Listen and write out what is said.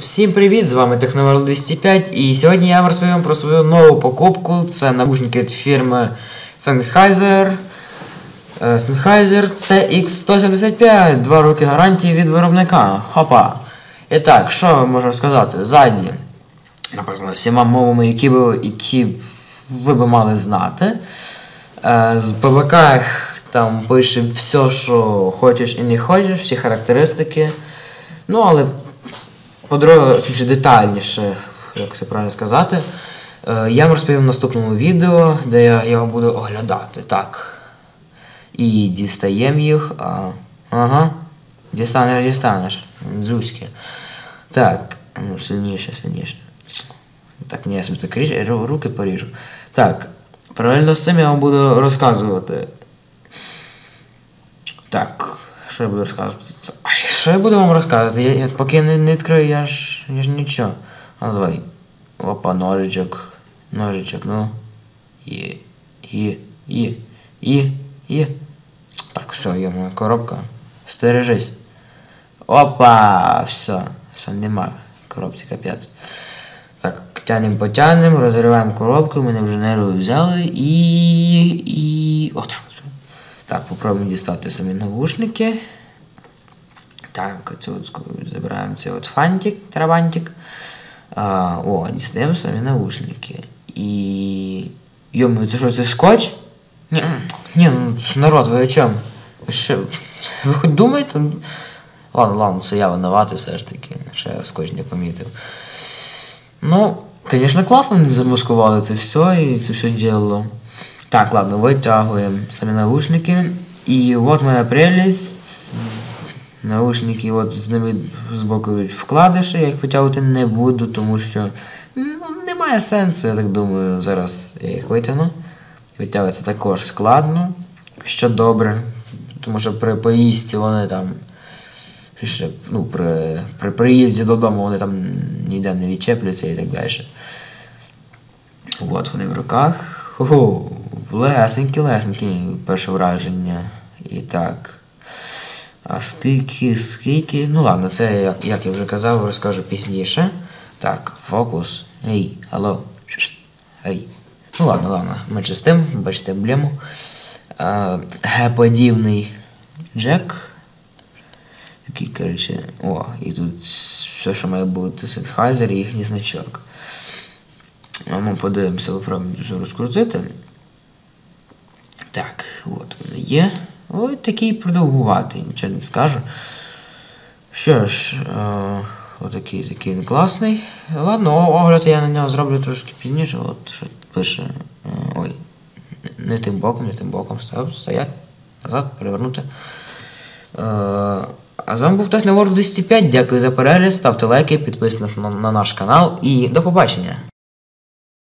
Всім привіт! З вами Техноворл 205 і сьогодні я вам розповім про свою нову покупку. Це навушники від фірми Sennheiser. Е, Sennheiser CX175. Два роки гарантії від виробника. Хопа. І так, що ви можу сказати? Ззаді, написано всіма мовами, які ви, які ви би мали знати. Е, З ПВК там пише все, що хочеш і не хочеш, всі характеристики. Ну, але подробно, більш детальніше, як це правильно сказати, е, я вам розповім в наступному відео, де я його буду оглядати. Так. І дістаємо їх. Ага. Дістанеш, дістанеш. Дзузьки. Так, ну сильніше, сильніше. Так, ні, я собі так ріж, руки поріжу. Так, паралельно з цим я вам буду розказувати. Так, що я буду розказувати? Що я буду вам розказувати? Я, я, поки я не, не відкрию, я ж, я ж нічого. Ну давай. Опа, ножичок. Ножичок, ну. Є. Є. Є. Є. Є. Так, все, є моя коробка. Стережись. Опа! Все. Все, нема. Коробці капець. Так, тянем потянем, розриваємо коробку, мене вже нерви взяли і. і. Отак. все. Так, попробуємо дістати самі навушники. Так, оце от забираємо цей от фантик, трабантик. А, о, дістаємо самі наушники. І. Йому, це що, це скотч? Ні, ні, ну народ, ви о чому? Ви що? Ви хоч думаєте? Ладно, ладно, це я винуватий все ж таки, що я скотч не помітив. Ну, звісно, класно замаскували це все і це все діло. Так, ладно, витягуємо самі наушники. І от моя прелість. Наушники, от з ними збоку йдуть вкладиші, я їх витягувати не буду, тому що ну, немає сенсу, я так думаю, зараз я їх витягну. Витягується також складно, що добре, тому що при поїзді вони там ну, при, при приїзді додому вони там ніде не відчепляться і так далі. От вони в руках. Ого, лесенькі, лесенькі, перше враження. І так. А скільки, скільки. Ну ладно, це, як, як я вже казав, розкажу пізніше. Так, фокус. Ей, алло. Ей. Ну ладно, ладно. Менше з бачите емблему. Г-подібний джек. Такий, коротше, о, і тут все, що має бути Sennheiser і їхній значок. А ми подивимося, все розкрутити. Так, от воно є. Ой, такий продовгуватий, нічого не скажу. Що ж, е, отакий такий він класний. Ладно, огляд я на нього зроблю трошки пізніше. От що пише. е, ой, не тим боком, не тим боком. Стоять, назад, перевернути. Е, а з вами був Техноворд 205. Дякую за перегляд, ставте лайки, підписуйтесь на, на наш канал і до побачення.